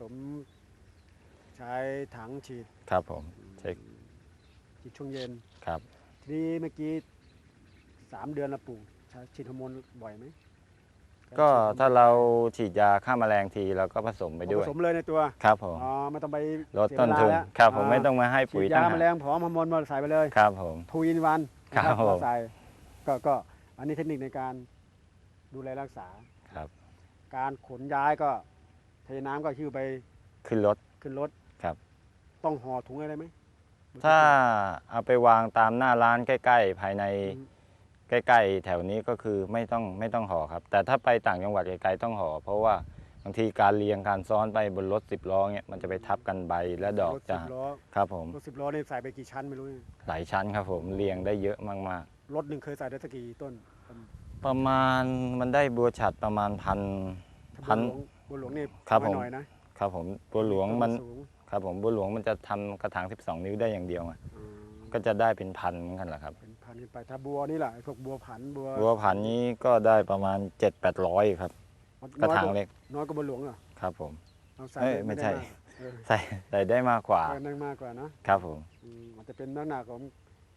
สมใช้ถังฉีดครับผมเช็คฉีดช่วงเย็นครับ ทีนี้เมื่อกี้สามเดือนเราปลูกใช้ฉีดฮอร์โมนบ่อยไหมก็ถ้าเราฉีดยาฆ่าแมลงทีเราก็ผสมไปผด้วยสมเลยในตัวครับผมอ๋อไม่ต้องไปลดต้นทุนเสียเวลาแล้วครับผมอ่าไม่ต้องมาให้ฉีปุ๋ยดตั้ยางหาแมลงผอมฮอร์โมนมาใส่ไปเลยครับผมทูอินวันครับผมใส่ก็ก็อันนี้เทคนิคในการดูแลรักษาครับ การขนย้ายก็เทน้ำก็หิ้วไปขึ้นรถ ขึ้นรถครับ ต้องห่อถุงอะไรไหม ถ้าเอาไปวางตามหน้าร้านใกล้ ๆ ภายในอืม ใกล้ๆ แถวนี้ก็คือไม่ต้องไม่ต้องห่อครับ แต่ถ้าไปต่างจังหวัดไกลๆต้องห่อเพราะว่าบางทีการเรียงการซ้อนไปบนรถสิบล้อเนี่ยมันจะไปทับกันใบและดอกรถจะสิบล้อครับผมรถสิบล้อนี่ใส่ไปกี่ชั้นไม่รู้เนี่ยหลายชั้นครับผมเรียงได้เยอะมากรถหนึ่งเคยใส่ได้สักกี่ต้นๆ ประมาณมันได้บัวฉัดประมาณพันถ้าพันบัวหลวง บัวหลวงนี่ครับน้อยผมหน่อยนะครับผมบัวหลวงมันสูงครับผมบัวหลวงมันจะทำกระถาง 12 นิ้วได้อย่างเดียวอะอืมก็จะได้เป็นพันเหมือนกันแหละครับ เป็นพันขึ้นไปถ้าบัวนี่แหละไอ้พวกบัวผันบัวบัวพันธุ์นี้ก็ได้ประมาณ 7 8 0 0 ครับ กระถางเล็กน้อยกว่าบัวหลวงเหรอครับผม เราใส่เอ้ยด้ไม่ใช่ ด้ากเออใส่ใส่ได้มากกว่าใส่ได้มากกว่านะครับผม อืมมันจะเป็นน้ำหนักของ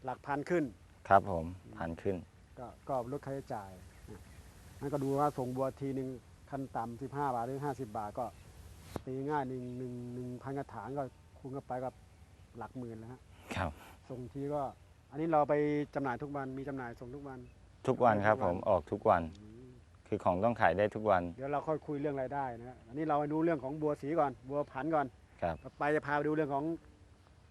หลักพันขึ้น ครับผม พันขึ้น ก็ก็ลดค่าใช้จ่ายนะนั่นก็ดูว่าส่งบัวทีหนึ่ง ขั้นต่ำสิบห้าบาทหรือห้าสิบาทก็ตีง่ายหนึ่งหนึ่งหนึ่งพันกระถางก็คูณกันไปก็หลักหมื่นแล้วฮะครับ ส่งทีก็ อันนี้เราไปจำหน่ายทุกวันมีจำหน่ายส่งทุกวัน ทุกวันครับ ผมออกทุกวันอืมคือของต้องขายได้ทุกวันเดี๋ยวเราค่อยคุยเรื่องรายได้นะฮะอันนี้เราไปดูเรื่องของบัวสีก่อน บัวผันก่อน ครับ ต่อไปจะพาไปดูเรื่องของ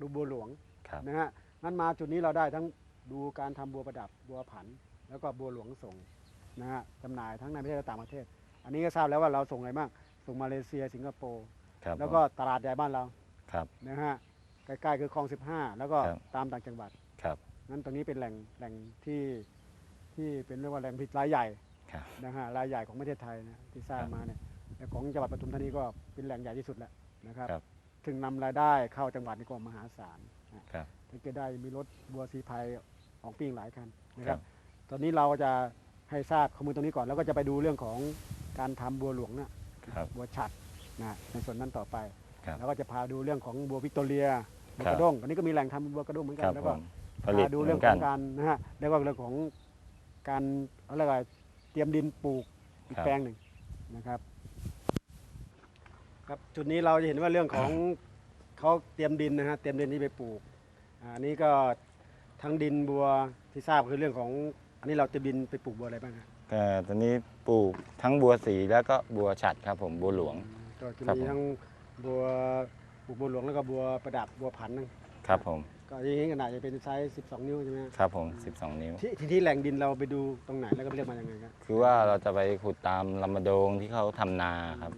ดูบัวหลวงครับ นะฮะงั้นมาจุดนี้เราได้ทั้งดูการทำบัวประดับบัวผัน แล้วก็บัวหลวงส่งนะฮะจำหน่ายทั้งในประเทศและต่างประเทศ อันนี้ก็ทราบแล้วว่าเราส่งอะไรบ้างส่งมาเลเซียสิงคโปร์ครับแล้วก็ผมตลาดใหญ่บ้านเราครับ นะฮะใกล้ๆคือคลอง 15 แล้วก็ครับ ตามต่างจังหวัดครับงั้นตรงนี้เป็นแหล่งแหล่งที่ที่เป็นเรียกว่าแหล่งผลิตรายใหญ่ครับ นะฮะรายใหญ่ของประเทศไทยนะที่สร้างครับมาเนี่ยแต่ของจังหวัดปทุมธานีก็เป็นแหล่งใหญ่ที่สุดแล้วนะครับครับ ถึงนำรายได้เข้าจังหวัดนี่ก็มหาศาลครับถึงจะได้มีรถบัวสีไพรออกปิ้งหลายคันนะคครัรับบตอนนี้เราจะให้ทราบข้อมูลตรงนี้ก่อนแล้วก็จะไปดูเรื่องของ การทำบัวหลวงนะครับบัวฉัดนะในส่วนนั้นต่อไปครับแล้วก็จะพาดูเรื่องของบัววิกตอเรียบัวครักบระด้งอันนี้ก็มีแหล่งทำบัวกระด้งเหมือนคกัรันบแล้วผก็มผลิตพาดูเหเรื่มือองนขกัอนงการนะฮะแล้วก็เรื่องของการอะไรยกอะไรเตรียมดินปลูกอีกครับแปลงหนึ่งนะครับ ครับจุดนี้เราจะเห็นว่าเรื่องของเขาเตรียมดินนะฮะเตรียมดินที่ไปปลูกอ่าอันนี้ก็ทั้งดินบัวที่ทราบคือเรื่องของ อันนี้เราเตรียมดินไปปลูกบัวอะไรบ้างครับ ก็ตอนนี้ปลูกทั้งบัวสีแล้วก็บัวฉัดครับผมบัวหลวง ก็จะครับมีผมทั้งบัวปลูกบัวหลวงแล้วก็บัวประดับบัวผันนึงครับผม ก็อย่างนี้ขนาดจะเป็นไซส์12 นิ้วใช่ไหมฮะครับผม 12 นิ้ว ที่ที่ที่แหล่งดินเราไปดูตรงไหนแล้วก็เรียกมายังไงครับคือว่าเราจะไปขุดตามลำมะโดงที่เขาทำนาครับ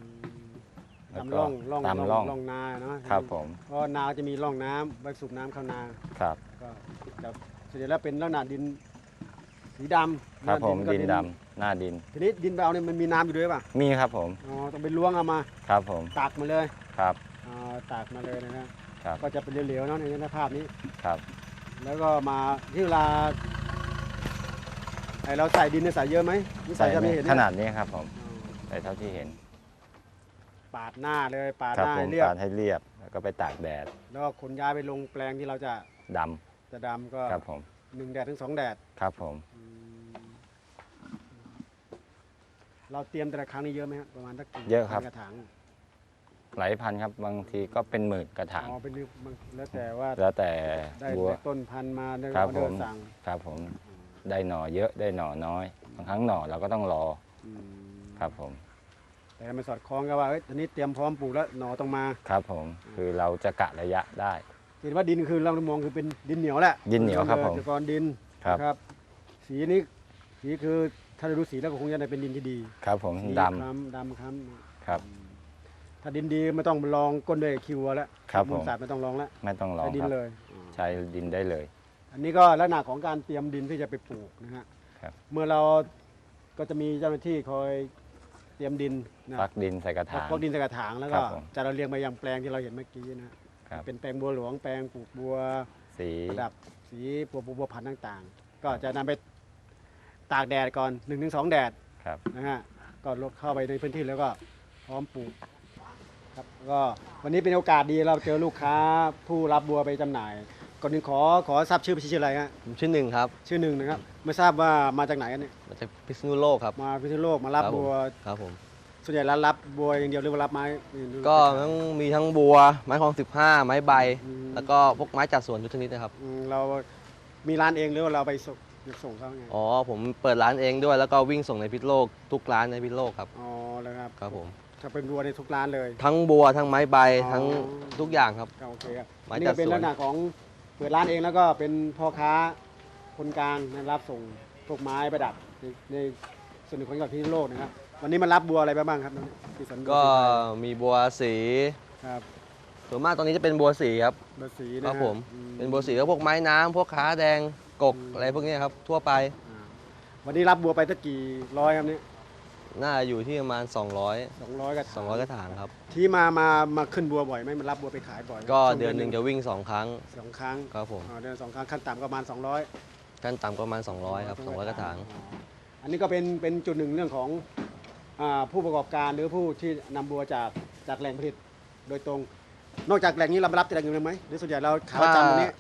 แล้วตามก็ร่องร่องตามร่องร่องนาเนาะครับผมเพราะนาจะมีร่องน้ำไว้สูบน้ำเข้านา ครับ ก็จะส่วนใหญ่แล้วเป็นลักษณะดิน สีดำครับผมก็ดินดำหน้าดิน ทีนี้ดินเราเนี่ยมันมีน้ำอยู่ด้วยป่ะมีครับผมอ๋อต้องไปล้วงเอามาครับผมตักมาเลยครับ อ๋อตักมาเลยนะฮะก็จะเป็นเหลวๆเนาะในสภาพนี้ ครับแล้วก็มาที่เวลาไอเราใส่ดินเนี่ยใส่เยอะไหมหรือใส่จะไม่เห็นขนาดนี้ครับผมอ๋อใส่เท่าที่เห็นปาดหน้าเลยปาดครัหน้าผให้มเรียบปาดให้เรียบแล้วก็ไปตากแดดแล้วก็ขนย้ายไปลงแปลงที่เราจะดจะดำก็ำครับผม หนึ่งแดดถึงสองแดดครับผม อืมเราเตรียมแต่ละครั้งนี่เยอะไหมครับประมาณสักกี่เยอะครับกระถางหลายพันครับบางทีก็เป็นหมื่นกระถางอ๋อเป็นนิ้วมันแล้วแต่ว่าแล้วแต่ได้บัวแต่ต้นพันธุ์มาได้ครับออเดอผมร์สั่งครับผมได้หน่อเยอะได้หน่อน้อย บางครั้งหน่อเราก็ต้องรออืมครับผม แต่มันสอดคล้องกับว่าเอ้ยตอนนี้เตรียมพร้อมปลูกแล้วหน่อต้องมา ครับผมคือเราจะกะระยะได้ เห็นว่าดินคือเรามองคือเป็นดินเหนียวแหละดินเหนียวครับผม เกษตรกรดินครับ นะครับ สีนี้สีคือถ้าเราดูสีแล้วก็คงจะได้เป็นดินที่ดีครับผมสีดคล้ำดำคล้ำำครับถ้าดินดีไม่ต้องลองก้นด้วยคิวแล้วครับผม ลศาสตร์ไม่ต้องลองแล้วไม่ต้องรอใช้ดิคนรับเลย ใช้ดินได้เลย อันนี้ก็ลักษณะของการเตรียมดินที่จะไปปลูกนะฮะครับ เมื่อเราก็จะมีเจ้าหน้าที่คอยเตรียมดินนะฟักดินใส่กระพถางวกดินใส่กระถางแล้วครัก็บผม จะเราเรียงไปยังแปลงที่เราเห็นเมื่อกี้นะฮะ ครับ เป็นแปลงบัวหลวงแปลงปลูกบัวสีประดับสีบัวบัวบัวพันธุ์ต่างๆ ก็จะนำไปตากแดดก่อน1นถึงสแดดครับนะฮะก็ลดเข้าไปในพื้นที่แล้วก็พร้อมปลูกครับก็วันนี้เป็นโอกาสดีเราเจอลูกค้าผู้รับบัวไปจำหน่ายก่อนอื่นขอขอทราบชื่อพี่ชื่ออะไรฮะผมชื่อหนึ่งครับ ชื่อหนึ่งนะครับ ไม่ทราบว่ามาจากไหนกันเนี่ยมาจากพิษณุโลกครับมาพิษณุโลกมารับครับผมบัวครับผม ส่วนใหญ่ร้านรับบัวอย่างเดียวหรือว่ารับไม้อื่นด้วยก็ทั้งมีทั้งบัว ไม้คลอง15ไม้ใบ อืมแล้วก็พวกไม้จัดสวนทุกชนิดนะครับ อืมเรามีร้านเองหรือว่าเราไปส่งส่งเขาไงอ๋อผมเปิดร้านเองด้วยแล้วก็วิ่งส่งในพิษณุโลกทุกร้านในพิษณุโลกครับอ๋อเลยครับครับผมถ้าเป็นบัวในทุกร้านเลย ทั้งบัวทั้งไม้ใบอ๋อ ทั้งทุกอย่างครับ ก็โอเคครับไม้นี่จัก็ดเป็นสวนลักษณะของเปิดร้านเองแล้วก็เป็นพ่อค้าคนกลางนะรับส่งพวกไม้ประดับในในส่วนหนึ่งของจังหวัดพิษณุโลกนะครับ วันนี้มารับบัวอะไรไปบ้างครับที่สวนบัวก็สีไทยมีบัวสีครับส่วนมากตอนนี้จะเป็นบัวสีครับบัวสีคนะรับฮะผมอืเป็นบัวสีก็พวกไม้น้ำพวกขาแดงกกอืมอะไรพวกเนี้ยครับ ทั่วไปอ่าวันนี้รับบัวไปตั้งกี่ร้อยครับเนี่ยน่าจะอยู่ที่ประมาณ 200 สองร้อยกระถาง200กระถางครับ ที่มามามาขึ้นบัวบ่อยไหมมันรับบัวไปขายบ่อยไหมก็ช่วเดือนหนึ่งจะวิ่ง 2 ครั้งสองครั้งครับผมอ๋อเดือนสองครั้งขั้นต่ำก็ประมาณ 200 ขั้นต่ำก็ประมาณ 200 ครับ 200 กระถางอ๋ออันนี้ก็เป็นเป็นจุดหนึ่งเรื่องของอา ผู้ประกอบการหรือผู้ที่นำบัวจากจากแหล่งผลิตโดยตรง นอกจากแหล่งนี้เรามารับจากแหล่งอื่นเลยไหมหรือส่วนใหญ่เราขายประจำตรงนี้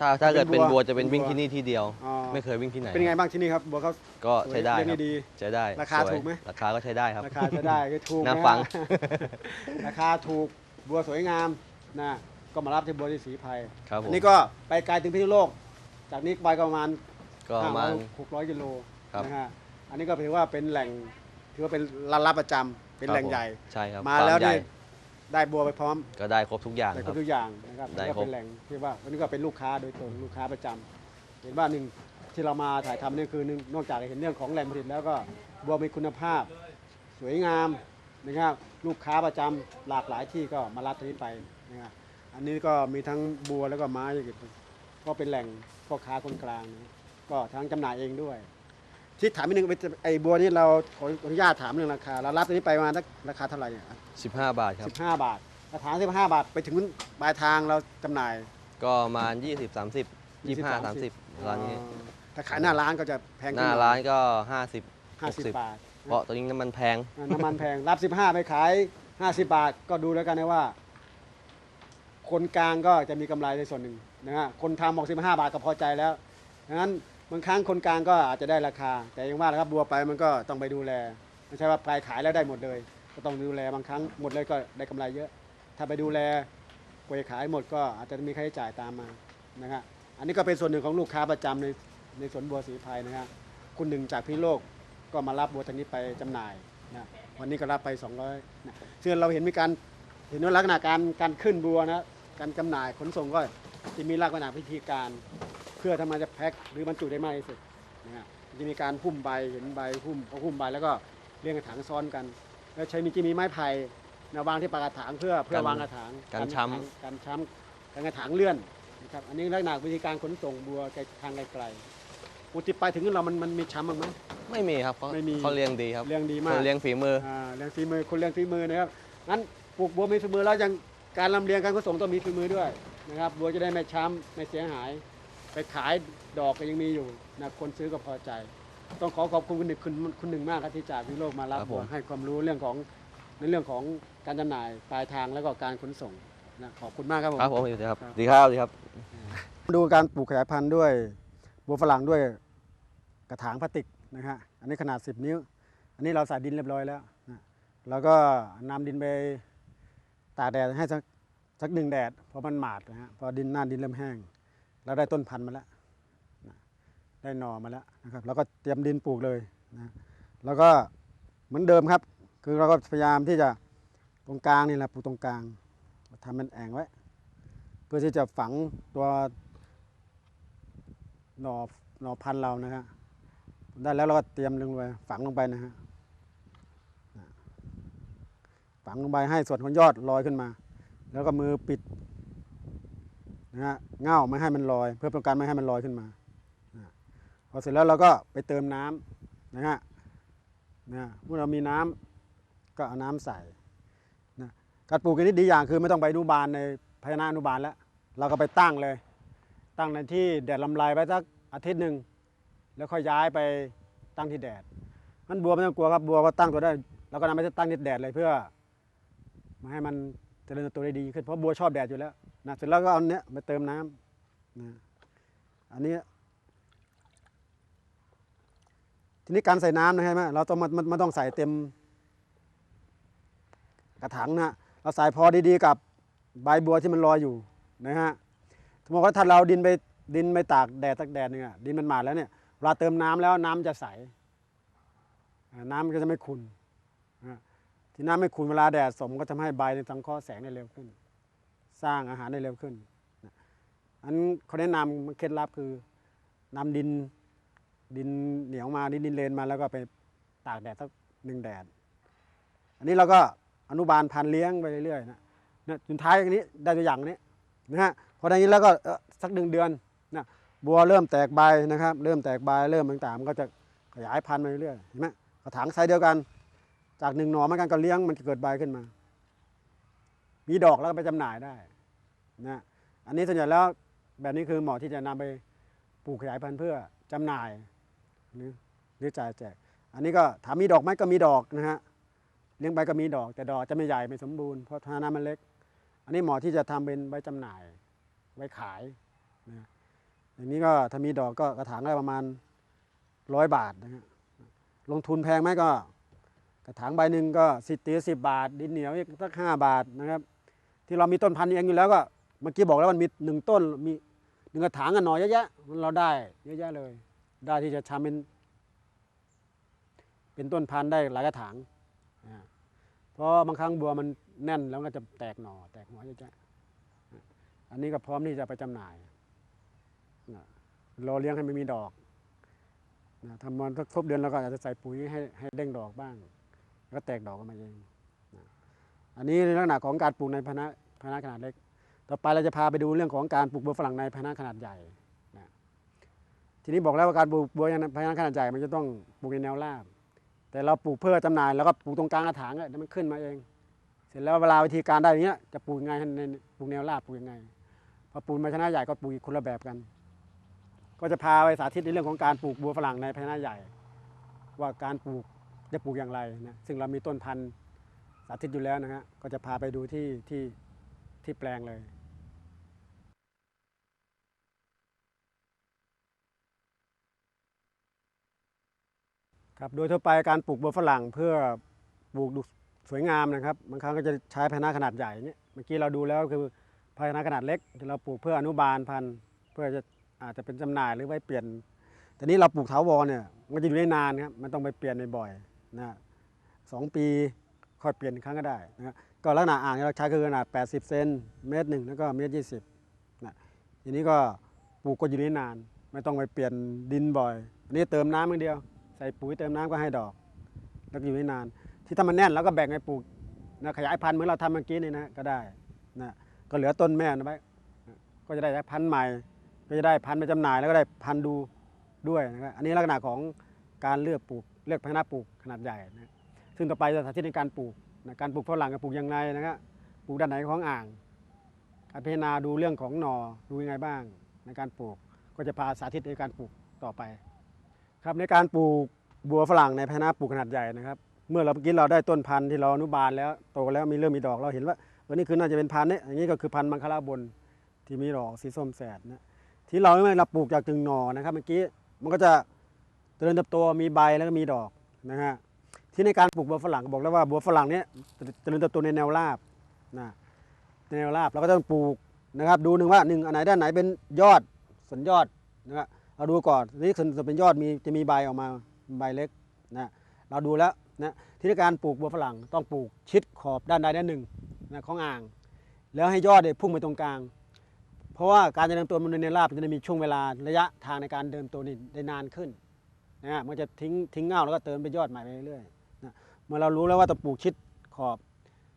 ถ้าถ้าเกิดเป็นเป็นบับัววจะเป็นวิ่งเป็นบัวที่นี่ที่เดียว อ๋อ ไม่เคยวิ่งที่ไหนเป็นไงบ้างที่นี่ครับบัวเขา ก็ใช้ได้เลี้ยงคได้รับดีใช้ได้ราคาสวยถูกไหม ราคาก็ใช้ได้ครับ ราคาจะได้ก็ถูกน่าะฟังราคาถูกบัวสวยงามนะก็มารับที่บัวที่สีไพรครับผอัมนนี้ก็ไปไกลถึงพิษณุโลก จากนี้ไปก็ประมาณก็ประมาณหกร้อยกิโลครับ นะฮะอันนี้ก็ถือว่าเป็นแหล่ง ถือว่าเป็นร้านรับประจำเป็นแหล่งใหญ่ ใช่ครับมาฟร์แล้วใหญ่นี่ได้บัวไปพร้อมก็ได้ครบทุกอย่างได้คครรับบ ทุกอย่างนะครับได้นี่ก็ครบ เป็นแหล่งที่ว่าวันนี้ก็เป็นลูกค้าโดยตรงลูกค้าประจำเห็นว่าหนึ่งที่เรามาถ่ายทำนี่คือหนึ่งนอกจากเห็นเรื่องของแหล่งผลิตแล้วก็บัวมีคุณภาพ สวยงามนะครับลูกค้าประจำหลากหลายที่ก็มารับที่นี่ไปนะครับอันนี้ก็มีทั้งบัวแล้วก็ไม้อย่างเงี้ยก็เป็นแหล่งพ่อค้าคนกลางนะก็ทั้งจำหน่ายเองด้วย ที่ถามนิดนึงไอ้บัวนี่เราขออนุญาตถามเรื่องราคา เรารับตัวนี้ไปประมาณสักราคาเท่าไหร่เนี่ย15 บาทครับ สิบห้าบาทกระถางสิบห้าบาทไปถึงปลายทางเราจำหน่าย ก็ประมาณ20 30 25 30ร้านนี้อ๋อถ้าขายหน้าร้านก็จะแพงหขึ้น้าอยร้านก็ห้า50สิบ60 บาทเพราะตอนนี้น้ำมันแพง อ่าน้ำมันแพง รับสิบห้าไปขายห้าสิบาทก็ดูแล้วกันนะว่า คนกลางก็จะมีกำไรในส่วนหนึ่งนะฮะคนทำบอกสิบห้าบาทก็พอใจแล้วดังนั้น บางครั้งคนกลางก็อาจจะได้ราคา แต่ยังว่านะครับบัวไปมันก็ต้องไปดูแลไม่ใช่ว่าปลายขายแล้วได้หมดเลย ก็ต้องดูแลบางครั้งหมดเลยก็ได้กำไรเยอะ ถ้าไปดูแลกว่าจะขายหมดก็อาจจะมีค่าใช้จ่ายตามมานะฮะอันนี้ก็เป็นส่วนหนึ่งของลูกค้าประจำในในสวนบัวสีไพรนะฮะคุณหนึ่งจากพิโลกก็มารับบัวทางนี้ไปจำหน่ายนะวันนี้ก็รับไป 200นะซึ่งเราเห็นมีการเห็นว่าลักษณะการการขึ้นบัวนะการจำหน่ายขนส่งก็จะมีลักษณะพิธีการ พื่อทำมาจะแพ็คหรือบรรจุได้มากที่สุดนะฮะจะมีการหุ้มใบเห็นใบหุ้มพอหุ้มใบแล้วก็เรียงกระถางซ้อนกัน แล้วใช้มีจะมีไม้ไผ่นะวางที่ปากกระถางเพื่อเพื่อกันวางกระถางกันช้ำกันช้ำกันกระถางเลื่อนนะครับอันนี้ลักษณะวิธีการขนส่งบัวไกลทางไกลๆอุติไปถึงเรามันมันมีช้ำบ้างไหมไม่มีครับเขาไม่มีเขาเลี้ยงดีครับเลี้ยงดีมาเขากเลี้ยงฝีมืออ่าเลี้ยงฝีมือคนเลี้ยงฝีมือนะครับงั้นปลูกบัวมีฝีมือแล้วยังการลำเลียงการขนส่งต้องมีฝีมือด้วยนะครับบัวจะได้ไม่ช้ำไม่เสียหาย ไปขายดอกก็ยังมีอยู่นะคนซื้อก็พอใจ ต้องขอขอบคุณคุณหนึ่งคุณคุณหนึ่งมากครับที่จากวิโลกมารับครับผผมมให้ความรู้เรื่องของในเรื่องของการจำหน่ายปลายทางแล้วก็การขนส่งนะขอบคุณมากครับผม ครับผมดีครับครับดีครับดีครับ ดูการปลูกขยายพันธุ์ด้วยบัวฝรั่งด้วยกระถางพลาสติกนะฮะอันนี้ขนาด 10 นิ้ว อันนี้เราใส่ดินเรียบร้อยแล้วนะแล้วก็นำดินไปตากแดดให้สักสักหนึ่งแดดเพราะมันหมาดนะฮะพอดินหน้าดินเริ่มแห้ง เราได้ต้นพันธุ์มาแล้วได้หน่อมาแล้วนะครับแล้วก็เตรียมดินปลูกเลยนะแล้วก็เหมือนเดิมครับ คือเราก็พยายามที่จะตรงกลางนี่แหละปลูกตรงกลางทำเป็นแอ่งไว้ เพื่อที่จะฝังตัวหน่อหน่อพันธุ์เรานะฮะได้แล้วเราก็เตรียมลงไปฝังลงไปนะฮะฝังลงไปให้ส่วนของยอดลอยขึ้นมา แล้วก็มือปิด นะฮะเง่าไม่ให้มันลอย เพื่อป้องกันไม่ให้มันลอยขึ้นมาพอเสร็จแล้วเราก็ไปเติมน้ำนะฮะนะเมื่อเรามีน้ำก็เอาน้ำใส่นะการปลูกอันนี้ดีอย่างคือไม่ต้องไปอนุบาลในภานาอนุบาลแล้ว เราก็ไปตั้งเลย ตั้งในที่แดดลำลายไว้สักอาทิตย์หนึ่งแล้วค่อยย้ายไปตั้งที่แดดมันบัวไม่ต้องกลัวครับบัวก็ตั้งตัวได้เราก็นำไปตั้งที่แดดเลยเพื่อมาให้มันเจริญเติบโตได้ดีขึ้นเพราะบัวชอบแดดอยู่แล้ว นะเสร็จแล้วก็เอาเนี้ยมาเติมน้ำนะอันนี้ ทีนี้การใส่น้ำนะใช่ไหมเราต้องมันมันมันต้องใส่เต็ม กระถางนะเราใส่พอดีๆกับใบบัวที่มันลอยอยู่นะฮะสมมติว่าถ้าเราดินไปดินไปตากแดดตักแดดหนึงอะดินมันหมาดแล้วเนี่ยเวลาเติมน้ำแล้วน้ำจะใส่น้ำมันก็จะไม่ขุ่นที่น้ำไม่ขุ่นเวลาแดดสมก็ทำให้ใบในสังเคราะห์แสงได้เร็วขึ้น สร้างอาหารได้เร็วขึ้นนะอันเขาแนะนำเคล็ดลับคือนำดินดินเหนียวมาดินดินเลนมาแล้วก็ไปตากแดดสักหนึ่งแดด อันนี้เราก็อนุบาลพันเลี้ยงไปเรื่อยๆนะนะจนท้ายอันนี้ได้ตัวอย่างนี้นะฮะพอได้นี้แล้วก็สักหนึ่งเดือนนะบัวเริ่มแตกใบนะครับ เริ่มแตกใบเริ่มต่างๆมันก็จะขยายพันธุ์ไปเรื่อยๆเห็นไหมกระถางไซส์เดียวกัน จากหนึ่งหน่อเหมันกันก็เลี้ยงมันเกิดใบขึ้นมา มีดอกแล้วก็ไปจำหน่ายได้นะอันนี้ส่วนใหญ่แล้วแบบนี้คือเหมาะที่จะนำไปปลูกขยายพันธุ์เพื่อจำหน่ายหรือหรือจ่ายแจก อันนี้ก็ถามมีดอกไหมก็มีดอกนะฮะเลี้ยงใบก็มีดอกแต่ดอกจะไม่ใหญ่ไม่สมบูรณ์เพราะทาน้ำมันเล็ก อันนี้เหมาะที่จะทำเป็นใบจำหน่ายไว้ขายนะอย่างนี้ก็ถ้ามีดอกก็กระถางละประมาณร้อยบาทนะฮะลงทุนแพงไหมก็ กระถางใบหนึ่งก็สิบตีสิบบาท ดินเหนียวอีกสักห้าบาทนะครับ ที่เรามีต้นพันธุ์เองอยู่แล้วก็เมื่อกี้บอกแล้วมันมีหนึ่งต้นมีหนึ่งกระถางกันหน่อยเยอะแยะมันเราได้เยอะแยะเลย ได้ที่จะทำเป็น เป็นต้นพันธุ์ได้หลายกระถางเพราะบางครั้งบัวมันแน่นแล้วก็จะแตกหน่อแตกหัวเยอะแยะๆอันนี้ก็พร้อมที่จะไปจำหน่ายรอเลี้ยงให้มันมีดอกทำมันสักครบเดือนเราก็อาจจะใส่ปุ๋ยให้ให้เด้งดอกบ้าง แล้วก็แตกดอกออกมาเองนะ อันนี้ในลักษณะของการปลูกในพนะพนะขนาดเล็ก ต่อไปเราจะพาไปดูเรื่องของการปลูกบัวฝรั่งในพนะขนาดใหญ่นะทีนี้บอกแล้วว่าการปลูกบัวในพนะขนาดใหญ่มันจะต้องปลูกในแนวราบ แต่เราปลูกเพื่อจำหน่ายแล้วก็ปลูกตรงกลางกระถางอะเดี๋ยมันขึ้นมาเอง เสร็จแล้วเวลาวิธีการได้อย่างเงี้ยจะปลูกยังไงในปลูกแนวราบปลูกยังไงพอปลูกในพนะใหญ่ก็ปลูกอีกคนละแบบกัน ก็จะพาไปสาธิตในเรื่องของการปลูกบัวฝรั่งในพนะใหญ่ ว่าการปลูกจะปลูกอย่างไรนะซึ่งเรามีต้นพันธุ์ สาธิตอยู่แล้วนะฮะก็จะพาไปดูที่ที่ที่แปลงเลยครับโดยทั่วไปการปลูกบัวฝรั่งเพื่อปลูกดูสวยงามนะครับบางครั้งก็จะใช้ภาชนะขนาดใหญ่เนี่ยเมื่อกี้เราดูแล้วคือภาชนะขนาดเล็กที่เราปลูกเพื่ออนุบาลพันธุ์เพื่อจะอาจจะเป็นจำหน่ายหรือไว้เปลี่ยน แต่นี้เราปลูกเถาวรเนี่ยมันจะอยู่ได้นานครับมันต้องไปเปลี่ยนบ่อยๆนะสองปี ค่อยเปลี่ยนครั้งก็ได้นะครับก็ลักษณะอ่างที่เราใช้คือขนาด 80 เซนเมตรหนึ่งแล้วก็เมตรยี่สิบนะทีนี้ก็ปลูกก็อยู่ได้นาน ไม่ต้องไปเปลี่ยนดินบ่อยอันนี้เติมน้ำอย่างเดียว ใส่ปุ๋ยเติมน้ำก็ให้ดอก แล้วอยู่ได้นาน ที่ถ้ามันแน่นเราก็แบ่งให้ปลูกนะขยายพันธุ์เหมือนเราทำเมื่อกี้นี่นะก็ได้นะก็เหลือต้นแม่นะไว้ก็จะได้พันธุ์ใหม่ ก็จะได้พันธุ์ไปจำหน่ายแล้วก็ได้พันธุ์ดูด้วยนะครับอันนี้ลักษณะของการเลือกปลูกเลือกพันธุ์ปลูกขนาดใหญ่นะ ซึ่งต่อไปจะสาธิตในการปลูกนะการปลูกฝรั่งกับปลูกยังไงนะครับปลูกด้านไหนของอ่าง การพิจารณาดูเรื่องของหน่อดูยังไงบ้าง ในการปลูกก็จะพาสาธิตในการปลูกต่อไป ครับในการปลูกบัวฝรั่งในภาชนะปลูกขนาดใหญ่นะครับเมื่อเราเมื่อกี้เราได้ต้นพันธุ์ที่เราอนุบาลแล้วโตแล้วมีเริ่มมีดอกเราเห็นว่าวันนี้คือน่าจะเป็นพันธุ์นี้อย่างนี้ก็คือพันธุ์มังคลาบนที่มีดอกสีส้มแสดนะที่เราไม่เราปลูกจากถึงหนอนะครับเมื่อกี้มันก็จะเจริญเติบโตมีใบแล้วก็มีดอกนะฮะ ที่ในการปลูกบัวฝรั่งก็บอกแล้วว่าบัวฝรั่งเนี้ยเจริญเติบโตในแนวราบนะในแนวราบเราก็ต้องปลูกนะครับ ดูหนึ่งว่าหนึ่งอันไหนด้านไหนเป็นยอดส่วนยอดนะครับเราดูก่อนนี่ส่วนเป็นยอดมีจะมีใบออกมาใบเล็กนะเราดูแล้วนะที่ในการปลูกบัวฝรั่งต้องปลูกชิดขอบด้านใดด้านหนึ่งนะของอ่าง แล้วให้ยอดเนี่ยพุ่งไปตรงกลาง เพราะว่าการจะเดินตัวมันในราบจะมีช่วงเวลาระยะทางในการเดินตัวนี่ได้นานขึ้นนะมันจะทิ้งทิ้งเง่าแล้วก็เติมไปยอดใหม่ไปเรื่อยๆ เมื่อเรารู้แล้วว่าจะปลูกชิดขอบ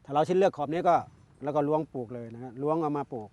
ถ้าเราชิดเลือกขอบนี้ก็ แล้วก็ล้วงปลูกเลยนะฮะล้วงเอามาปลูก